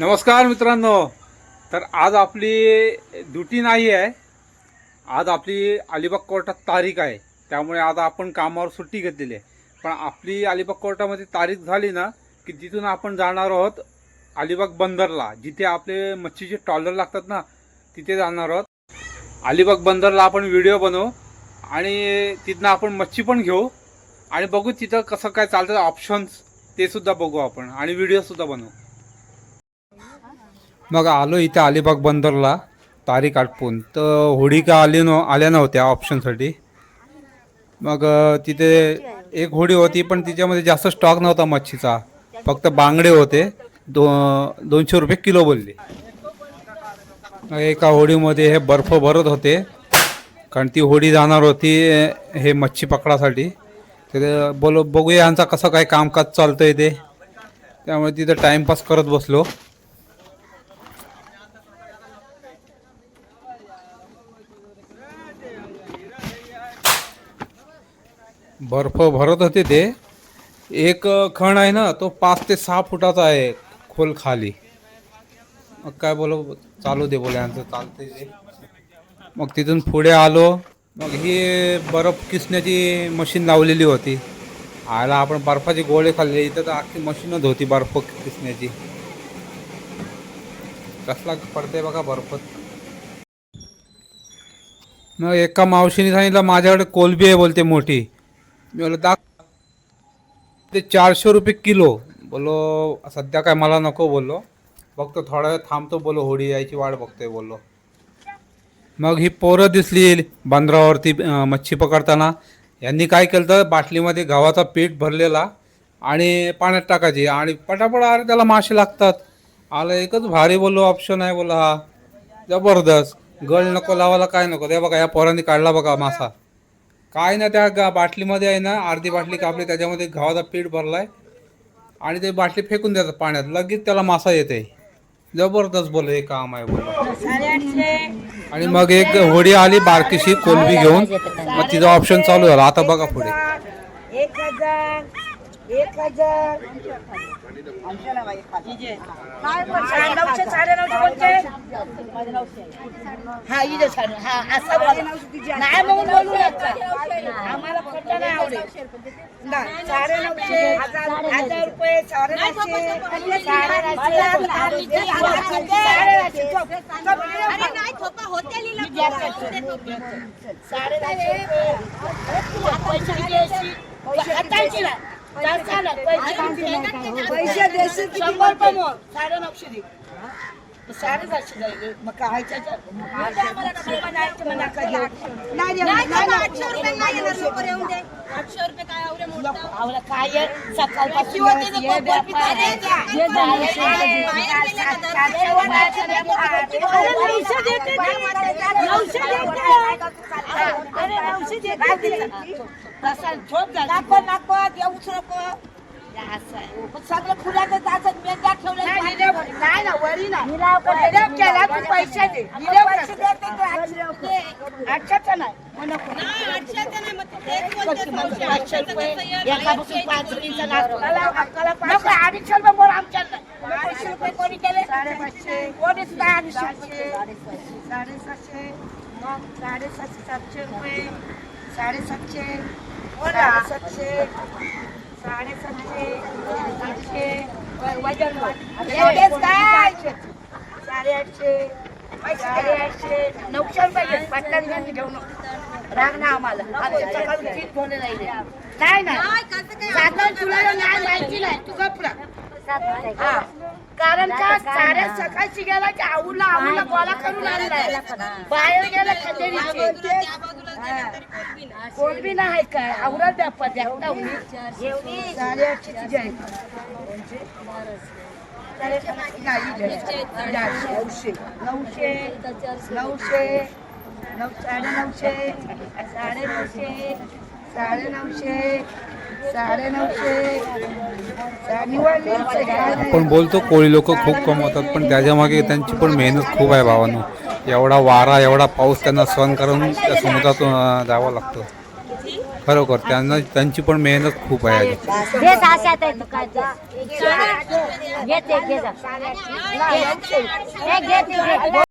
नमस्कार मित्रांनो. तर आज आपली ड्युटी नाही आहे. आज आपली अलिबाग कोर्टात तारीख आहे. त्यामुळे आज आपण कामावर सुट्टी घेतलेली आहे. पण आपली अलिबाग कोर्टामध्ये तारीख झाली ना की तिथून आपण जाणार आहोत अलिबाग बंदरला जिथे आपले मच्छीचे टॉलर लागतात ना तिथे जाणार आहोत. अलिबाग बंदरला आपण व्हिडिओ बनवू आणि तिथनं आपण मच्छी पण घेऊ. आणि बघू तिथं कसं काय चालतं ऑप्शन्स ते सुद्धा बघू आपण आणि व्हिडिओ सुद्धा बनवू. मग आलो इथे अलिबाग बंदरला तारीख आटपून तर होडी का आली न आल्या नव्हत्या ऑप्शनसाठी. मग तिथे एक होडी होती पण तिच्यामध्ये जास्त स्टॉक नव्हता मच्छीचा. फक्त बांगडे होते. दो दोनशे रुपये किलो बोलले. मग एका होडीमध्ये हे बर्फ भरत होते. कारण ती होडी जाणार होती हे मच्छी पकडासाठी. तर बोलो बघूया यांचा कसं काय कामकाज चालतं आहे ते. त्यामुळे तिथं टाइमपास करत बसलो. बर्फ भरत होते ते. एक खण आहे ना तो पाच ते सहा फुटाचा आहे खोल खाली. मग काय बोलो चालू दे बोले यांचं चालते ते. मग तिथून पुढे आलो. मग ही बर्फ किसण्याची मशीन लावलेली होती. आयला आपण बर्फाचे गोळे खाल्ले इथं तर अख्खी मशीनच होती बर्फ किसण्याची. कसला पडते बघा बर्फ. मग एका मावशीने सांगितलं माझ्याकडे कोलबी आहे बोलते मोठी. मी बोललो दाख ते चारशे रुपये किलो. बोलो सध्या काय मला नको बोललो. बघतो थोडा वेळ थांबतो बोलो होडी यायची वाट बघतोय बोललो. मग ही पोरं दिसली बांद्रावरती मच्छी पकडताना. यांनी काय केलं तर बाटलीमध्ये गव्हाचा पीठ भरलेला आणि पाण्यात टाकायची आणि पटापट अरे त्याला मासे लागतात. आलं एकच भारी बोललो ऑप्शन आहे बोला हा. जबरदस्त. गळ नको लावायला काय नको? ते बघा या पोरांनी काढला बघा मासा. काय ना त्या गा बाटलीमध्ये आहे ना अर्धी बाटली कापली त्याच्यामध्ये गव्हाचा पीठ भरलाय आणि ते बाटली फेकून द्यायचं पाण्यात. लगेच त्याला मासा येते. जबरदस्त बोल हे काम आहे बोल आणि मग एक होडी आली बारकीशी कोलबी घेऊन. मग तिचा ऑप्शन चालू झाला. आता बघा पुढे. एक हजार एक हजार काय नऊशे साडे नऊशे कोणते हा इथे छान हा असा बोला नाही म्हणून बोलू नका आम्हाला खोटं नाही आवडेल नाही, साडे नऊशे हजार रुपये साडे नऊशे साडे नऊशे साडे नऊशे साडे नऊशे पैसे हाताळची ना. पैसे देशील शंभर रुपये साडे नऊशे दे जाईल मग काय काय? सकाळपासून हे. हे हे झोप झाली. नको नको नको सगळं फुलाचं ना निलाव केला तू पैसे दे. निलाव पैसे देते तू. आठशे आठशेचं नाही. रुपये. एकापासून पाच रुपयांचा लागतो. नको, अडीचशे रुपये बोल रुपये कोणी केले? साडेपाचशे. अडीचशे रुपये साडेसातशे. मग साडेसातशे सातशे रुपये. साडेसातशे. साडेसातशे. साडेसातशे. एवढेच काय? नऊशे रुपये घेऊन राग ना आम्हाला. नाही. नाही तुला नाही माहिती. नाही. तू गपरा हा. कारण का साड्या सकाळची गेला की आऊला आऊला गोळा करून आणलाय बाहेर गेला खंडेरीचे कोण बी नाही. काय? आवडत द्या तिचे आहे. नऊशे. नऊशे. नऊशे. नऊ साडे नऊशे. साडे नऊशे. साडे नऊशे साडे नऊशे आपण बोलतो कोळी लोक खूप कमवतात पण त्याच्यामागे त्यांची पण मेहनत खूप आहे भावानो. एवढा वारा एवढा पाऊस त्यांना सहन करून त्या समुद्रातून जावं लागतं. खरोखर त्यांना त्यांची पण मेहनत खूप आहे